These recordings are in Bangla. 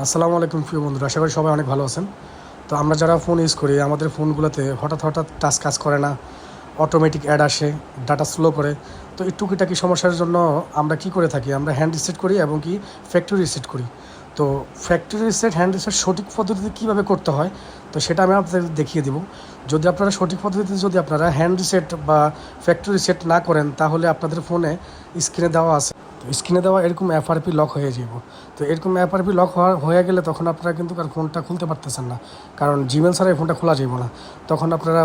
আসসালামু আলাইকুম প্রিয় বন্ধুরা, আশা করি সবাই অনেক ভালো আছেন। তো আমরা যারা ফোন ইউজ করি, আমাদের ফোনগুলোতে হঠাৎ হঠাৎ টাচ কাজ করে না অটোমেটিক অ্যাড আসে ডাটা স্লো করে। তো এই টুকিটাকি সমস্যার জন্য আমরা কি করে থাকি? আমরা হ্যান্ড রিসেট করি এবং কি ফ্যাক্টরি রিসেট করি। তো ফ্যাক্টরি রিসেট হ্যান্ড রিসেট সঠিক পদ্ধতিতে কীভাবে করতে হয়? তো সেটা আমি আপনাদের দেখিয়ে দিব। যদি আপনারা সঠিক পদ্ধতিতে যদি আপনারা হ্যান্ড রিসেট বা ফ্যাক্টরি রিসেট না করেন, তাহলে আপনাদের ফোনে স্ক্রিনে দেওয়া আছে। তো স্ক্রিনে দেওয়া এরকম এফআরপি লক হয়ে যাব তো এরকম এফআরপি লক হওয়া হয়ে গেলে তখন আপনারা কিন্তু আর ফোনটা খুলতে পারতেছেন না। কারণ জিমেল ছাড়া এই ফোনটা খোলা যাবে না। তখন আপনারা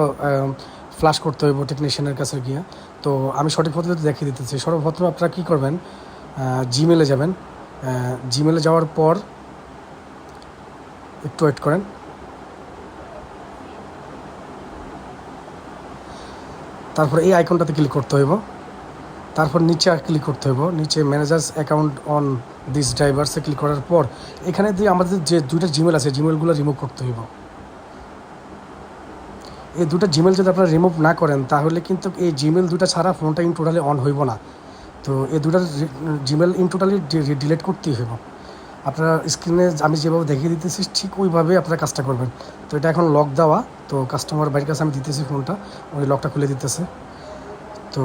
ফ্লাশ করতে হইব টেকনিশিয়ানের কাছে গিয়ে। তো আমি সঠিক পদ্ধতিতে দেখিয়ে দিতেছি, সর্বপ্রথম আপনারা কী করবেন জিমেলে যাবেন। জিমেলে যাওয়ার পর একটু ওয়েট করেন। তারপর এই আইকনটাতে ক্লিক করতে হইব। তারপর নিচে আর ক্লিক করতে হইব। নিচে ম্যানেজার্স অ্যাকাউন্ট অন দিস ড্রাইভার্সে ক্লিক করার পর, এখানে দিয়ে আমাদের যে দুইটা জিমেল আছে জিমেলগুলো রিমুভ করতে হইব। এই দুটো জিমেল যদি আপনারা রিমুভ না করেন, তাহলে কিন্তু এই জিমেল দুটো ছাড়া ফোনটা ইন টোটালি অন হইব না। তো এই দুটার জিমেল ইন টোটালি ডিলিট করতেই হইব। আপনারা স্ক্রিনে আমি যেভাবে দেখিয়ে দিতেছি, ঠিক ওইভাবে আপনারা কাজটা করবেন। তো এটা এখন লক দেওয়া। তো কাস্টমার বাড়ির কাছে আমি দিতেছি ফোনটা ওই লকটা খুলে দিতেছে। তো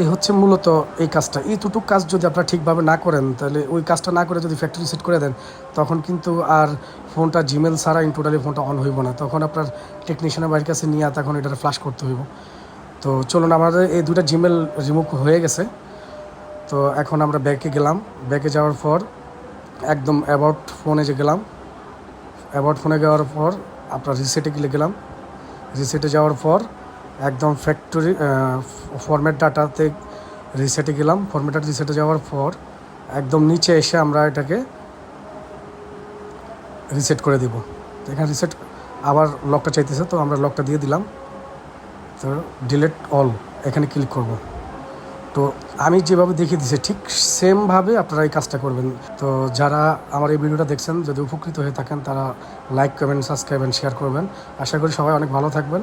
এই হচ্ছে মূলত এই কাজটা। এই দুটুক কাজ যদি আপনারা ঠিকভাবে না করেন, তাহলে ওই কাজটা না করে যদি ফ্যাক্টরি সেট করে দেন, তখন কিন্তু আর ফোনটা জিমেল ছাড়া ইন টোটালি ফোনটা অন হইব না। তখন আপনার টেকনিশিয়ানের বাড়ির কাছে নিয়ে তখন এটা ফ্লাশ করতে হইব। তো চলুন, আমাদের এই দুটা জিমেল রিমুভ হয়ে গেছে। তো এখন আমরা ব্যাকে গেলাম। ব্যাকে যাওয়ার পর একদম অ্যাবাউট ফোনে যে গেলাম অ্যাবাউট ফোনে যাওয়ার পর আপনার রিসেটে গেলে গেলাম। রিসেটে যাওয়ার পর একদম ফ্যাক্টরি ফরম্যাট ডাটাতে রিসেটে গেলাম। ফরম্যাট ডাটা রিসেটে যাওয়ার পর একদম নিচে এসে আমরা এটাকে রিসেট করে দিব। এখানে রিসেট আবার লকটা চাইতেছে, তো আমরা লকটা দিয়ে দিলাম। তো ডিলেট অল এখানে ক্লিক করব। তো আমি যেভাবে দেখিয়ে দিচ্ছি ঠিক সেমভাবে আপনারা এই কাজটা করবেন। তো যারা আমার এই ভিডিওটা দেখছেন, যদি উপকৃত হয়ে থাকেন, তারা লাইক করবেন সাবস্ক্রাইব শেয়ার করবেন। আশা করি সবাই অনেক ভালো থাকবেন।